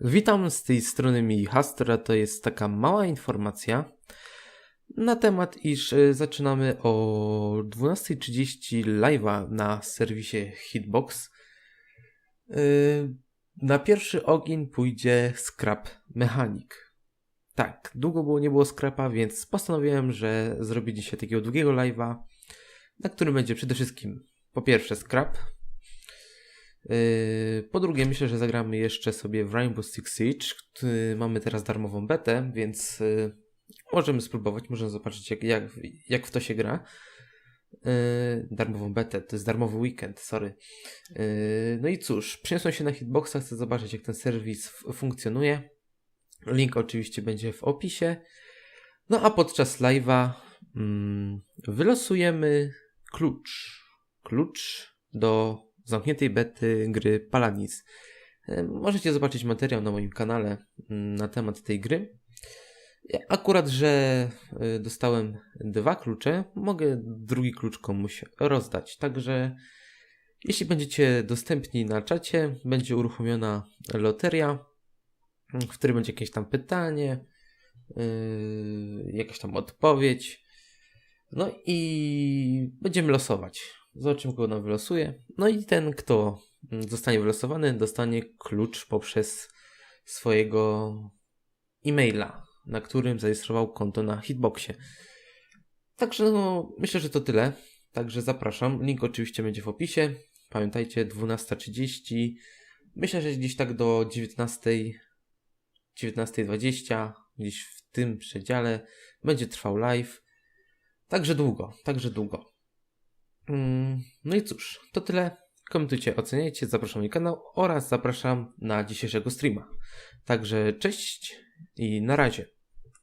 Witam z tej strony mi Hastra. To jest taka mała informacja na temat, iż y, zaczynamy o 12.30 live'a na serwisie Hitbox. Y, Na pierwszy ogień pójdzie Scrap Mechanic. Tak, długo było nie było Scrapa, więc postanowiłem, że zrobię dzisiaj takiego długiego live'a, na którym będzie przede wszystkim po pierwsze Scrap, Po drugie, myślę, że zagramy jeszcze sobie w Rainbow Six Siege. Mamy teraz darmową betę, więc yy, możemy spróbować, możemy zobaczyć, jak, jak, jak w to się gra. Yy, Darmową betę, to jest darmowy weekend, sorry. Yy, No i cóż, przyniosłem się na Hitboxa, chcę zobaczyć, jak ten serwis funkcjonuje. Link oczywiście będzie w opisie. No a podczas live'a mm, wylosujemy klucz. Klucz do zamkniętej bety gry Paladins. E, Możecie zobaczyć materiał na moim kanale mm, na temat tej gry. Akurat, że e, dostałem dwa klucze, mogę drugi klucz komuś rozdać. Także jeśli będziecie dostępni na czacie, będzie uruchomiona loteria, w której będzie jakieś tam pytanie, yy, jakaś tam odpowiedź. No i będziemy losować. Zobaczymy, kogo nam wylosuje. No i ten, kto zostanie wylosowany, dostanie klucz poprzez swojego e-maila, na którym zarejestrował konto na Hitboxie. Także no, myślę, że to tyle. Także zapraszam. Link oczywiście będzie w opisie. Pamiętajcie, 12.30. Myślę, że gdzieś tak do 19.00, 19.20, gdzieś w tym przedziale będzie trwał live. Także długo, także długo. Mm, No i cóż, to tyle. Komentujcie, oceniajcie, zapraszam na kanał oraz zapraszam na dzisiejszego streama. Także cześć i na razie.